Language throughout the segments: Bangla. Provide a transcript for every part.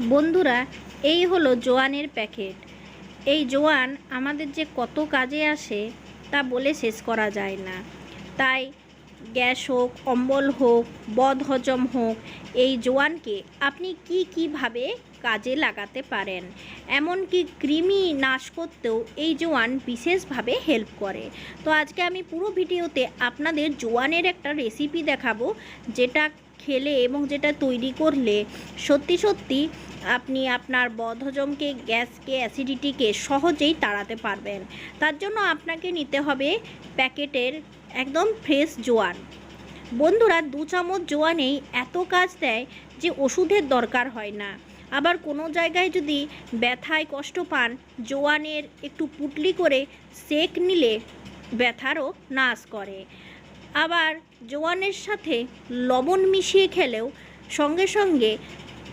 বন্ধুরা, এই হলো জোয়ানের প্যাকেট। এই জোয়ান আমাদের যে কত কাজে আসে তা বলে শেষ করা যায় না। তাই গ্যাস হোক অম্বল হোক বদ হজম হোক, এই জোয়ানকে আপনি কি কীভাবে কাজে লাগাতে পারেন? এমনকি কৃমি নাশ করতেও এই জোয়ান বিশেষভাবে হেল্প করে। তো আজকে আমি পুরো ভিডিওতে আপনাদের জোয়ানের একটা রেসিপি দেখাবো, যেটা খেলে এবং যেটা তৈরি করলে সত্যি সত্যি আপনি আপনার বদহজমকে, গ্যাসকে অ্যাসিডিটিকে সহজেই তাড়াতে পারবেন। তার জন্য আপনাকে নিতে হবে প্যাকেটের একদম ফ্রেশ জোয়ান। বন্ধুরা, দু চামচ জোয়ানেই এত কাজ দেয় যে ওষুধের দরকার হয় না। আবার কোনো জায়গায় যদি ব্যথায় কষ্ট পান, জোয়ানের একটু পুটলি করে সেক নিলে ব্যথারও নাশ করে। আবার জোয়ানের সাথে লবণ মিশিয়ে খেলেও সঙ্গে সঙ্গে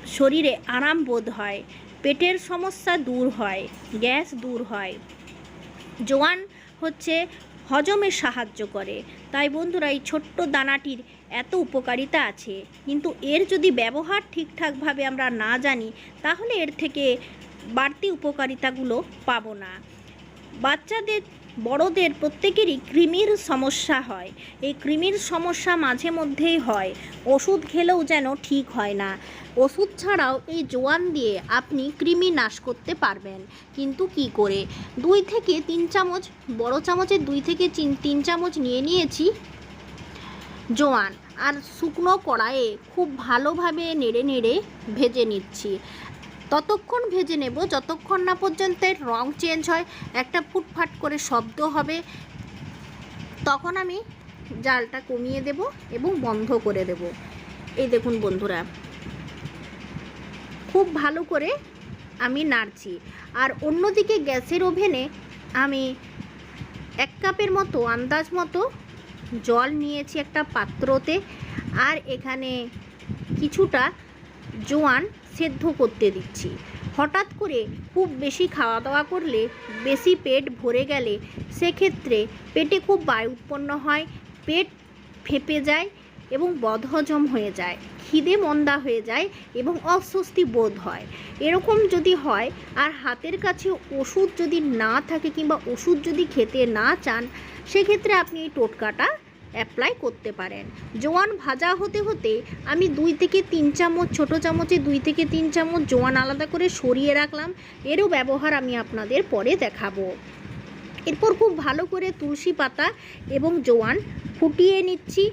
শরীরে আরাম বোধ হয়, পেটের সমস্যা দূর হয়, গ্যাস দূর হয়। জোয়ান হচ্ছে হজমে সাহায্য করে। তাই বন্ধুরা, এই ছোট্ট দানাটির এত উপকারিতা আছে। কিন্তু এর যদি ব্যবহার ঠিকঠাকভাবে আমরা না জানি, তাহলে এর থেকে বাড়তি উপকারিতাগুলো পাবো না। বাচ্চাদের, বড়দের প্রত্যেকেরই কৃমির সমস্যা হয়। এই কৃমির সমস্যা মাঝে মধ্যেই হয়। ওষুধ খেলেও যেন ঠিক হয় না। ওষুধ ছাড়াও এই জোয়ান দিয়ে আপনি কৃমি নাশ করতে পারবেন। কিন্তু কি করে? দুই থেকে তিন চামচ, বড় চামচের দুই থেকে তিন চামচ নিয়ে নিয়েছি জোয়ান। আর শুকনো কড়াইয়ে খুব ভালোভাবে নেড়ে নেড়ে ভেজে নিচ্ছি। ততক্ষণ ভেজে নেব। যতক্ষণ না পর্যন্ত রং চেঞ্জ হয়, একটা ফুটফাট করে শব্দ হবে, তখন আমি জালটা কমিয়ে দেব এবং বন্ধ করে দেব। এই দেখুন বন্ধুরা, খুব ভালো করে আমি নাড়ছি। আর অন্যদিকে গ্যাসের ওভেনে আমি এক কাপের মতো, আন্দাজ মতো জল নিয়েছি একটা পাত্রতে। আর এখানে কিছুটা জোয়ান সেদ্ধ করতে দিচ্ছি। হঠাৎ করে খুব বেশি খাওয়া দাওয়া করলে বেশি পেট ভরে গেলে সেক্ষেত্রে পেটে খুব বায়ু উৎপন্ন হয়, পেট ফেপে যায় এবং বদহজম হয়ে যায়, খিদে মন্দা হয়ে যায় এবং অস্বস্তি বোধ হয়। এরকম যদি হয় আর হাতের কাছে ওষুধ যদি না থাকে কিংবা ওষুধ যদি খেতে না চান, সেক্ষেত্রে আপনি এই টোটকাটা অ্যাপ্লাই করতে পারেন। জোয়ান ভাজা হতে হতে আমি দুই থেকে তিন চামচ, ছোটো চামচে দুই থেকে তিন চামচ জোয়ান আলাদা করে সরিয়ে রাখলাম। এরও ব্যবহার আমি আপনাদের পরে দেখাবো। এরপর খুব ভালো করে তুলসী পাতা এবং জোয়ান ফুটিয়ে নিচ্ছি।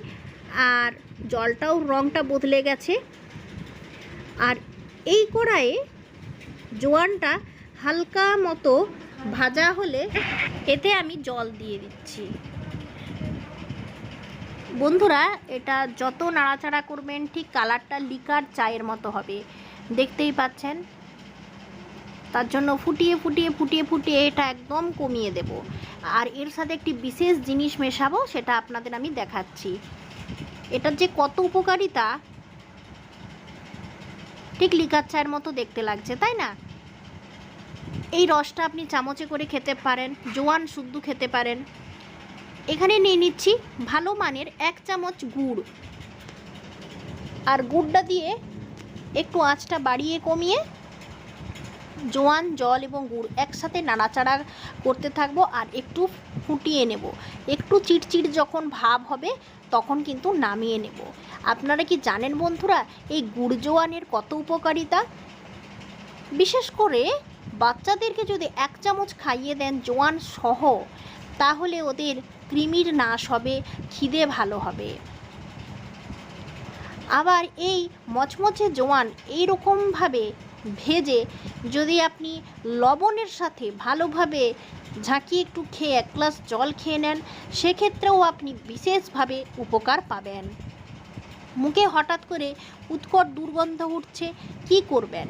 আর জলটাও রঙটা বদলে গেছে। আর এই কড়াইয়ে জোয়ানটা হালকা মতো ভাজা হলে এতে আমি জল দিয়ে দিচ্ছি। বন্ধুরা, এটা যত নাড়াচাড়া করবেন, ঠিক কালারটা লিকার চায়ের মতো হবে। দেখতেই পাচ্ছেন? তার জন্য ফুটিয়ে ফুটিয়ে ফুটিয়ে ফুটিয়ে এটা একদম কমিয়ে দেব। আর এর সাথে একটি বিশেষ জিনিস মেশাবো, সেটা আপনাদের আমি দেখাচ্ছি। এটার যে কত উপকারিতা, ঠিক লিকার চায়ের মতো দেখতে লাগছে, তাই না? এই রসটা আপনি চামচে করে খেতে পারেন, জোয়ান শুদ্ধ খেতে পারেন। এখানে নিয়ে নিচ্ছি ভালো মানের এক চামচ গুড়। আর গুড়টা দিয়ে একটু আঁচটা বাড়িয়ে কমিয়ে জোয়ান, জল এবং গুড় একসাথে নাড়াচাড়া করতে থাকব আর একটু ফুটিয়ে নেব। একটু চিটচিট যখন ভাব হবে তখন কিন্তু নামিয়ে নেব। আপনারা কি জানেন বন্ধুরা, এই গুড় জোয়ানের কত উপকারিতা? বিশেষ করে বাচ্চাদেরকে যদি এক চামচ খাইয়ে দেন জোয়ান সহ তাহলে ওদের কৃমির নাশ হবে, খিদে ভালো হবে। আবার এই মচমচে জোয়ান এইরকমভাবে ভেজে যদি আপনি লবণের সাথে ভালোভাবে ঝাঁকিয়ে একটু খেয়ে এক গ্লাস জল খেয়ে নেন, সেক্ষেত্রেও আপনি বিশেষভাবে উপকার পাবেন। মুখে হঠাৎ করে উৎকট দুর্গন্ধ উঠছে, কি করবেন?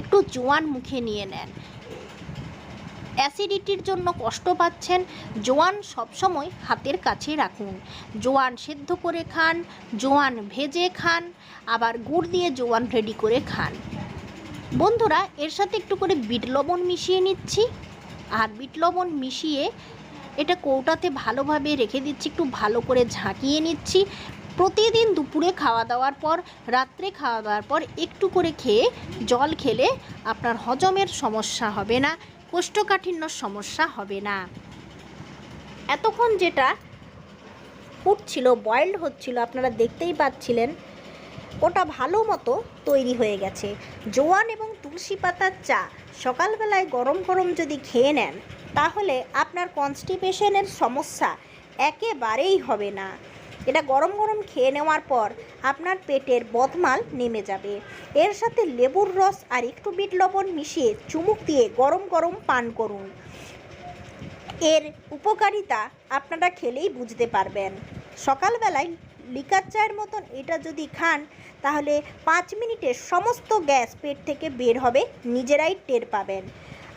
একটু জোয়ান মুখে নিয়ে নেন। অ্যাসিডিটির জন্য কষ্ট পাচ্ছেন, জোয়ান সবসময় হাতের কাছে রাখুন। জোয়ান সেদ্ধ করে খান, জোয়ান ভেজে খান, আবার গুড় দিয়ে জোয়ান রেডি করে খান। বন্ধুরা, এর সাথে একটু করে বিট লবণ মিশিয়ে নিচ্ছি। আর বিট লবণ মিশিয়ে এটা কৌটাতে ভালোভাবে রেখে দিচ্ছি, একটু ভালো করে ঝাঁকিয়ে নিচ্ছি। প্রতিদিন দুপুরে খাওয়া দাওয়ার পর, রাত্রে খাওয়া দাওয়ার পর একটু করে খেয়ে জল খেলে আপনার হজমের সমস্যা হবে না। কোষ্ঠকাঠিন্যর সমস্যা হবে না। এতক্ষণ যেটা ফুটছিল বয়েলড হচ্ছিল, আপনারা দেখতেই পাচ্ছিলেন, ওটা ভালো মতো তৈরি হয়ে গেছে। জোয়ান এবং তুলসী পাতার চা সকালবেলায় গরম গরম যদি খেয়ে নেন, তাহলে আপনার কনস্টিপেশনের সমস্যা একেবারেই হবে না। এটা গরম গরম খেয়ে নেওয়ার পর আপনার পেটের বদমাল নেমে যাবে। এর সাথে লেবুর রস আর একটু বিট লবণ মিশিয়ে চুমুক দিয়ে গরম গরম পান করুন। এর উপকারিতা আপনারা খেলেই বুঝতে পারবেন। সকালবেলায় লিকার চায়ের মতন এটা যদি খান, তাহলে পাঁচ মিনিটে সমস্ত গ্যাস পেট থেকে বের হবে, নিজেরাই টের পাবেন।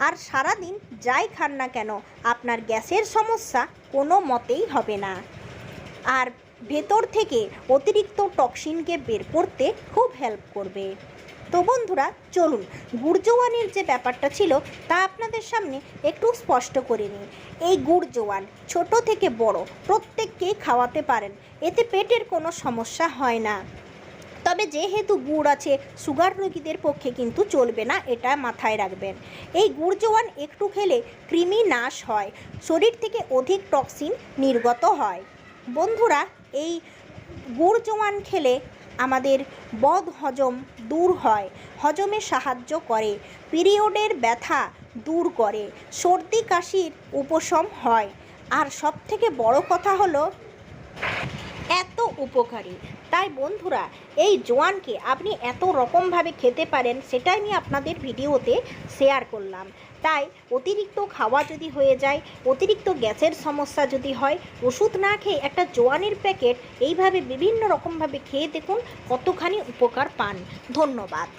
আর সারাদিন যাই খান না কেন, আপনার গ্যাসের সমস্যা কোনো মতেই হবে না। আর ভেতর থেকে অতিরিক্ত টক্সিনকে বের করতে খুব হেল্প করবে। তো বন্ধুরা, চলুন গুড়জোয়ানের যে ব্যাপারটা ছিল তা আপনাদের সামনে একটু স্পষ্ট করে নিই। এই গুড়জোয়ান ছোট থেকে বড় প্রত্যেককেই খাওয়াতে পারেন, এতে পেটের কোনো সমস্যা হয় না। তবে যেহেতু গুড় আছে, সুগার রোগীদের পক্ষে কিন্তু চলবে না, এটা মাথায় রাখবেন। এই গুড় জোয়ান একটু খেলে কৃমি নাশ হয়, শরীর থেকে অধিক টক্সিন নির্গত হয়। বন্ধুরা এই গুড় জোয়ান খেলে আমাদের বদ হজম দূর হয়, হজমে সাহায্য করে, পিরিয়ডের ব্যথা দূর করে, সর্দি কাশির উপশম হয়। আর সবথেকে বড় কথা হলো, এত উপকারী। তাই বন্ধুরা, এই জোয়ানকে আপনি এত রকমভাবে খেতে পারেন সেটাই আমি আপনাদের ভিডিওতে শেয়ার করলাম। তাই অতিরিক্ত খাওয়া যদি হয়ে যায়, অতিরিক্ত গ্যাসের সমস্যা যদি হয়, ওষুধ না খেয়ে একটা জোয়ানের প্যাকেট এইভাবে বিভিন্ন রকমভাবে খেয়ে দেখুন কতখানি উপকার পান। ধন্যবাদ।